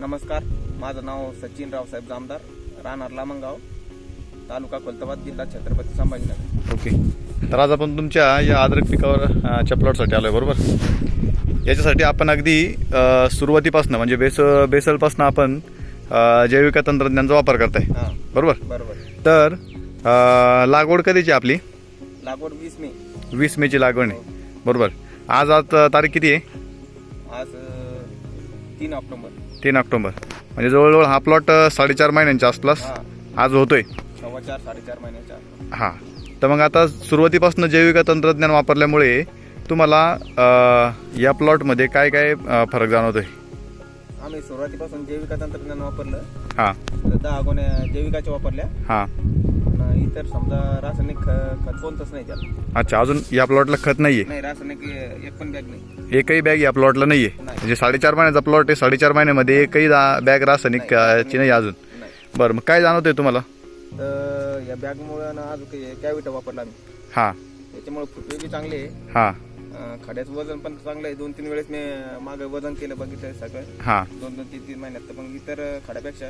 नमस्कार माझं नाव सचिन रावसाहेब जामदार राहणार लामंगाव तालुका खुलताबाद जिल्हा छत्रपती संभाजीनगर. ओके. तर आज आपण तुमच्या या अद्रक पिकावर अ, च्या प्लॉटसाठी आलो आहे बरोबर? याच्यासाठी आपण अगदी सुरुवातीपासून म्हणजे बेस बेसलपासून आपण जैविक तंत्रज्ञानाचा वापर करताय. हां. बरोबर? बरोबर. तर लागवड कधीची आपली? लागवड वीस मे. वीस मेची लागवड आहे. बरोबर. आज आज तारीख किती आहे? आज तीन ऑक्टोबर. तीन ऑक्टोबर. म्हणजे जवळजवळ हा प्लॉट साडेचार महिन्यांच्या आसपास हां. आज होतोय. सव्वा चार साडेचार महिन्याच्या. हां. तर मग आता सुरुवातीपासून जैविक तंत्रज्ञान वापरल्यामुळे तुम्हाला अ, या प्लॉटमध्ये काय काय अ, फरक जाणवतोय? आम्ही सुरुवातीपासून जैविक तंत्रज्ञान वापरलं. हां. तर दहा गोण्या जैविकाच्या वापरल्या. हां. इतर समजा रासायनिक ख- खत कोणतंच नाही त्याला अच्छा अजून या प्लॉटला खत नाहीये? नाही रासायनिक ए- एक पण बॅग नाही. एकही बॅग या प्लॉटला नाहीये? नाही. म्हणजे साडेचार महिन्याचा प्लॉट आहे साडेचार महिन्यामध्ये एकही दा- बॅग रासायनिक अ, ची नाही अजून. नाही. बरं मग काय जाणवतंय तुम्हाला? तर या बॅगमुळे ना आज कॅविटा वापरला आम्ही. हां. त्याच्यामुळे फुटवे बी चांगले आहे. हां. अं, खाड्याचं वजन पण चांगलं आहे. दोन तीन वेळेस मी मागे वजन केलं बघितलं सगळं. हां. दोन दोन तीन तीन महिन्यात तर मग इतर खाड्यापेक्षा.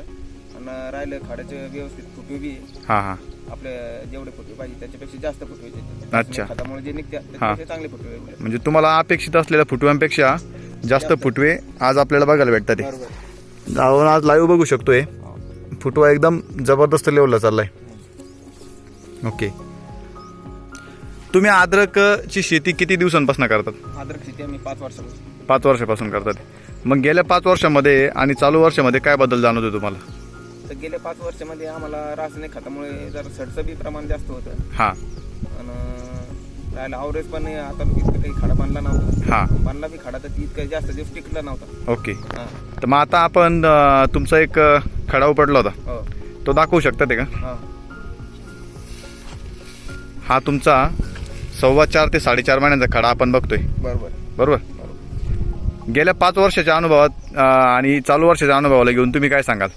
आणि राहिलं खाड्याचे व्यवस्थित फुटवे बी. आहे. हां हां. आपले जेवढे फुटवे पाहिजे त्याच्यापेक्षा जास्त फुटवे अच्छा. खतामुळे जे निघतात त्याच्यापेक्षा चांगले फुटवे. म्हणजे तुम्हाला अपेक्षित असलेल्या फुटव्यांपेक्षा जास्त फुटवे आज आपल्याला बघायला भेटतात ते बरोबर. जाऊन आज लाईव्ह बघू शकतोय. फुटवा एकदम जबरदस्त लेवलला चाललाय. ओके. तुम्ही अद्रकची शेती किती दिवसांपासून करतात? अद्रक शेती आम्ही पाच वर्षापासून. पाच वर्षापासून करतात. मग गेल्या पाच वर्षामध्ये आणि चालू वर्षामध्ये काय बदल जाणवतो तुम्हाला? तर गेल्या पाच वर्षामध्ये आम्हाला रासायनिक खतामुळे जर सडचं बी प्रमाण जास्त होतं. हां. आणि राहिलं आवरेज पण आता इतकं काही खाडा बांधला नव्हता. हां. बांधला बी खाडा तर ती इतकं जास्त दिवस टिकला नव्हता. ओके. हां. तर मग आता आपण अं, तुमचा एक अं, खडा उपटला होता. हो. तो दाखवू शकता ते का? हां. हा तुमचा सव्वा चार ते साडेचार महिन्याचा खडा आपण बघतोय. बरोबर. बरोबर? बरोबर. गेल्या पाच वर्षाच्या अनुभवात अं, आणि चालू वर्षाच्या अनुभवाला घेऊन तुम्ही काय सांगाल?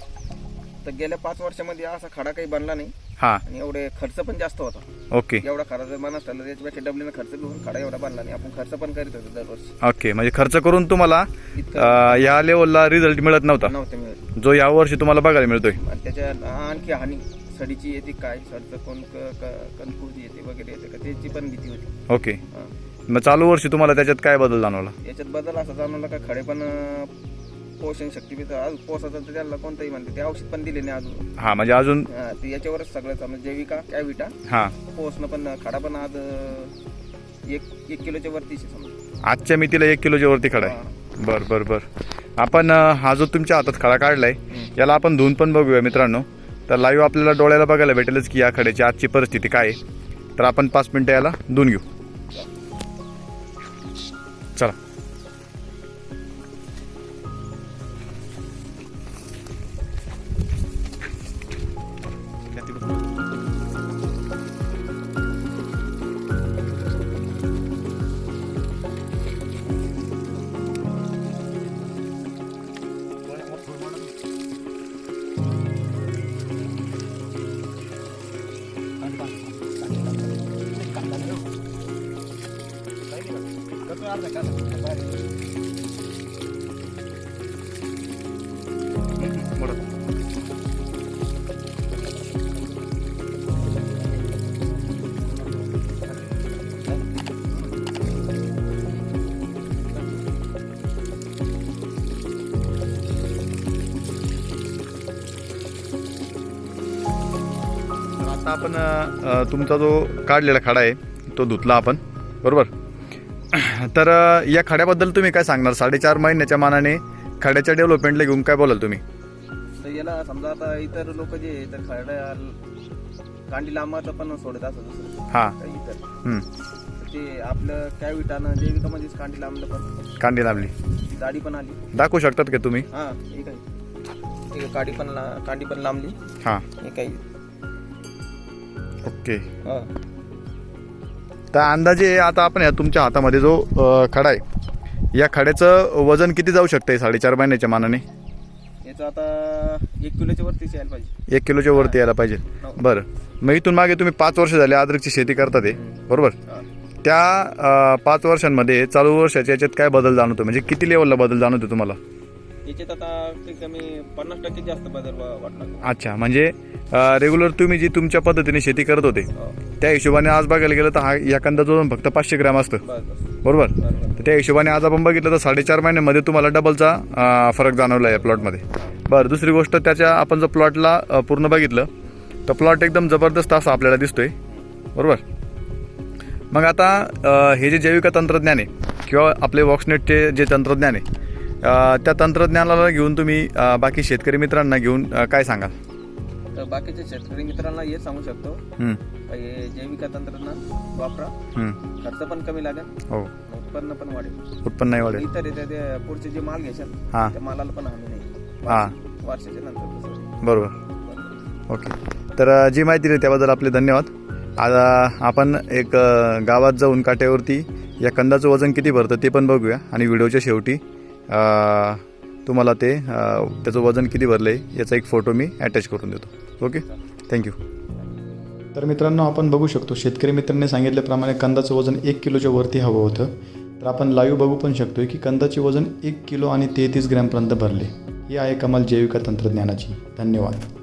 तर गेल्या पाच वर्षामध्ये असा खडा काही बनला नाही. हां. आणि एवढे खर्च पण जास्त होता. ओके. एवढा खडा जर बनत ठरला त्याच्यापेक्षा डबलीनं खर्च घेऊन खडा एवढा बनला नाही. आपण खर्च पण करीत होतो दरवर्षी. ओके म्हणजे खर्च करून तुम्हाला अं, या लेवलला रिझल्ट मिळत नव्हता. नव्हतं मिळत. जो या वर्षी तुम्हाला बघायला मिळतोय. आणि त्याच्या आणखी हानी सडीची येते काय सडचं कोण क- क- कणकुज येते वगैरे येते का त्याची पण भीती होती. ओके. हां. मग चालू वर्षी तुम्हाला त्याच्यात काय बदल जाणवला? याच्यात बदल असा जाणवला का खडे पण अं, पोषण शक्ती बी पोसाचं तर त्याला कोणतंही म्हणते ते औषध पण दिले नाही अजून. हां म्हणजे अजून हां, ते याच्यावरच सगळं समजा जैविका कॅविटा हां. पोसणं पण खडा पण आज अं, एक एक किलोच्या वरतीच आहे समजा. आजच्या मितीला एक किलोच्या वरती खडा आहे. बर बर बर. आपण अं, हा जो तुमच्या हातात खडा काढलाय याला आपण धुवून पण बघूया मित्रांनो. तर लाईव्ह आपल्याला डोळ्याला बघायला भेटेलच की या खड्याची आजची परिस्थिती काय आहे. तर आपण पाच मिनिटं याला धुवून घेऊ. चला. तर आता आपण तुमचा जो काढलेला खाडा आहे तो धुतला आपण. बरोबर? तर या खड्याबद्दल तुम्ही काय सांगणार? साडेचार महिन्याच्या मानाने खड्याच्या डेव्हलपमेंटला घेऊन काय बोलाल तुम्ही? तर याला समजा आता इतर लोक जे आहे, तर खरड्या कांडी लांबाचं पण सोडत असं दुसरं. हां. काही इतर. हं. तर ते आपलं कॅविटानं जैविकामध्येच कांडी लांबलं पण. कांडी लावली दाढी पण आली. दाखवू शकतात का तुम्ही? हा ठीक आहे आहे काडी पण ला- कांडी पण लांबली. हां. हे काही. ओके. हा. तर अंदाजे आता आपण या तुमच्या हातामध्ये जो खडा आहे या खड्याचं वजन किती जाऊ शकतंय साडेचार महिन्याच्या मानाने? याचं आता एक किलोच्या वरतीच यायला पाहिजे. एक किलोच्या वरती यायला पाहिजे. हो. बरं. मग इथून मागे तुम्ही पाच वर्ष झाले अद्रकची शेती करता ते. बरोबर. त्या पाच वर्षांमध्ये चालू वर्षाच्या याच्यात काय बदल जाणवतो? म्हणजे किती लेवलला बदल जाणवतो तुम्हाला? याच्यात आता काही कमी पन्नास टक्के जास्त बदल वा- वाटला अच्छा म्हणजे रेग्युलर तुम्ही जी तुमच्या पद्धतीने शेती करत होते हो. त्या हिशोबाने आज बघायला गेलं तर हा या वजन फक्त पाचशे ग्रॅम असतं. बस बस बरोबर? बरोबर तर त्या हिशोबाने आज आपण बघितलं तर साडेचार महिन्यामध्ये तुम्हाला डबलचा अं, फरक जाणवला आहे प्लॉटमध्ये. बरं दुसरी गोष्ट त्याच्या आपण जर प्लॉटला अं, पूर्ण बघितलं तर प्लॉट एकदम जबरदस्त असा आपल्याला दिसतोय. बरोबर? मग आता अं, हे जे जैविक तंत्रज्ञान आहे किंवा आपले वॉक्सनेटचे जे तंत्रज्ञान आहे त्या तंत्रज्ञानाला घेऊन तुम्ही बाकी शेतकरी मित्रांना घेऊन काय सांगाल? तर बाकीच्या शेतकरी मित्रांना हे सांगू शकतो. हं, का हे जैविक तंत्रज्ञान वापरा. हं. खर्च पण कमी लागेल. हो. उत्पन्न पण वाढेल. उत्पन्न वाढेल. इतर ते पुढचे जे माल घेशाल हां. त्या मालाला पण हमी नाही. हां. वर्षाच्या नंतर. बरोबर. ओके. तर अ, जी माहिती दिली त्याबद्दल आपले धन्यवाद. आता आपण एक अ, गावात जाऊन काट्यावरती या कंदाचं वजन किती भरतं ते पण बघूया आणि व्हिडिओच्या शेवटी तुम्हाला ते त्याचं वजन किती भरलं आहे याचा एक फोटो मी अटॅच करून देतो. ओके थँक्यू तर मित्रांनो आपण बघू शकतो शेतकरी मित्रांनी सांगितल्याप्रमाणे कंदाचं वजन एक किलोच्या वरती हवं होतं. तर आपण लाईव्ह बघू पण शकतो की कंदाचे वजन एक किलो आणि तेहतीस ग्रॅमपर्यंत भरले. ही आहे कमाल जैविक तंत्रज्ञानाची. धन्यवाद.